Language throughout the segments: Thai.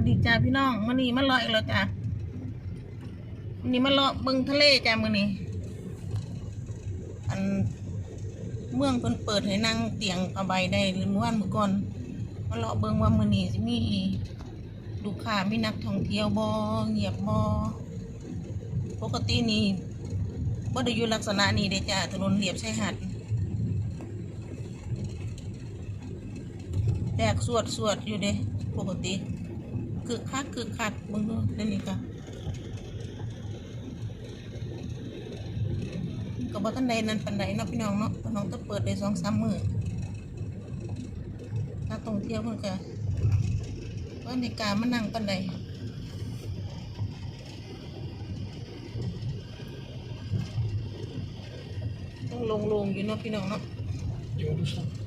วัสดีจ้าพี่น้องมื่อนี้มาเลาะอีกแล้วจ้าวันนี้มาเลาะเบึงทะเลจ้ามื่อนี้อันเมืองเพิ่นเปิดให้นั่งเตียงกระใบได้หรือเมื่อวานเมื่อก่อนมาเลาะเบิ่งว่ามื่อนี้มีลูกค้ามีนักท่องเที่ยวบ่เงียบบ่ปกตินี่บ่ได้อยู่ลักษณะนี้เด้จ้าถนนเรียบชายหาดแตกสวดสวดอยู่เด้ปกติ คึกคักคึกคักเบิ่งดูเดี๋ยวนี้ก็ก็บ่ทันใดนั้นปานใดเนาะพี่น้องเนาะพี่น้องต้องเปิดได้สองสามมือนักท่องเที่ยวเพิ่นก็ว่าในการมานั่งปานใดต้องลงลงอยู่เนาะพี่น้องเนาะ Jo, du sa. ยังเ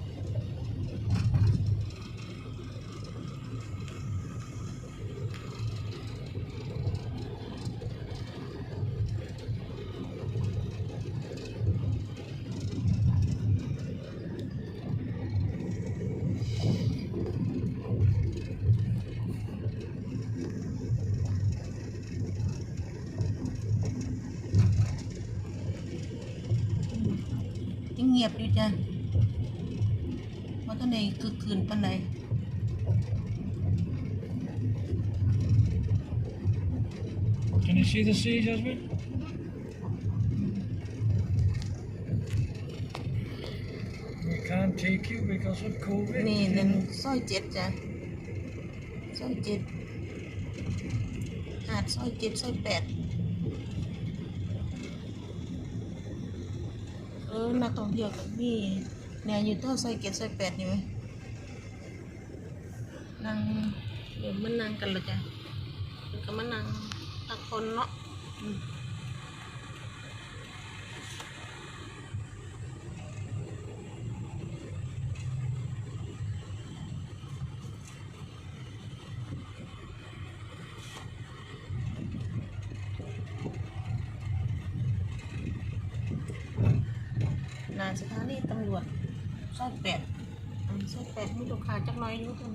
งียบอยู่จ้ะว่าทันใดคือคืนปานใด Can you see the sea, Jasmine? We can't take you because of COVID. นี่นั่นซอยเจ็ดจ้ะซอยเจ็ดหาดซอยเจ็ดซอยแปด ออนักท่องเที่ยวกับมีแนวอยู่เท่าซอยเกตไซอยแปดนี่ไหมนั่งเดี๋ยวมันนั่งกันเลยจ้ะมันก็มานั่งตักคนเนาะ นาสถานีตำรวจซอยแปดอันซอยแปดมีลูกค้าจักน้อยอยู่ทุน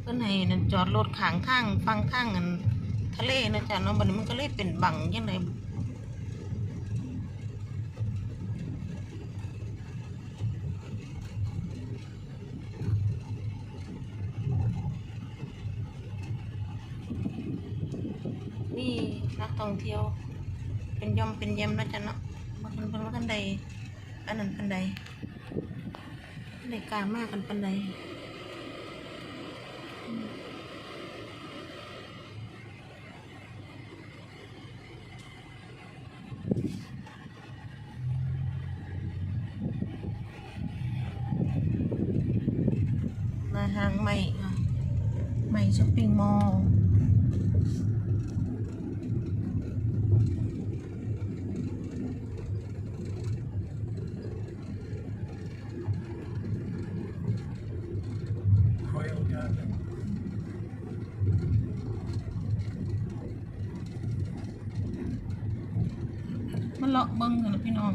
เพิ่นในั่นจอดรถขางทางฟังข้างอันทะเลนะจ๊ะเนาะบัดนี้มันก็เลยเป็นบังจังได นักท่องเที่ยว เป็นย่อมเป็นเยี่ยมนะจ๊ะเนาะบ่ทันเพิ่นว่าทันใดอันนั้นพันใดทันกามากกันปันใดมาทางใหม่ค่ะใหม่ช้อปปิ้งมอลล์ มันเลาะเบิ้งกันนะพี่น้อง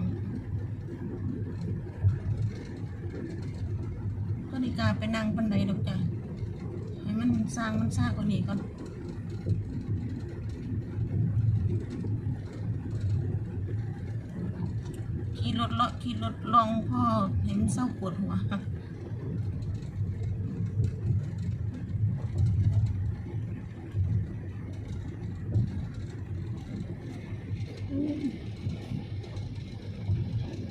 ก็ดีกาไปนั่งปันไดดอกจ้ะให้มันสร้างมันสร้างกว่านี้ก่อนขี่รถเลาะขี่รถลองพ่อให้มันเศร้าปวดหัว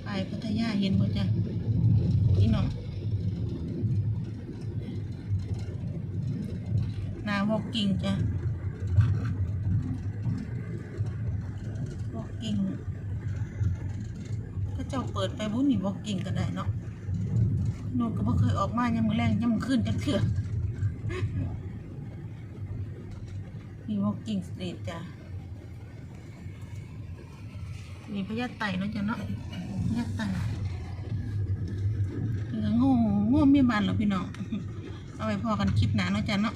ไปพัทยา เห็นบ่จ้ะพี่น้องนาวอกกิ่งจ้ะวอกกิ่งก็เจ้าเปิดไปบุญนี่วอกกิ่งก็ได้เนาะโนนก็บ่เคยออกมายังมือแรงยังมือขึ้นจักเถื่อนี่วอกกิ่งสตรีทจ้ะมีพญาไต่เนาะจ้ะเนาะพญาไต่ โง่โง่ไม่บานหรอกพี่น้อง เอาไว้พอกันคลิปหนาเนาะจ้ะเนาะ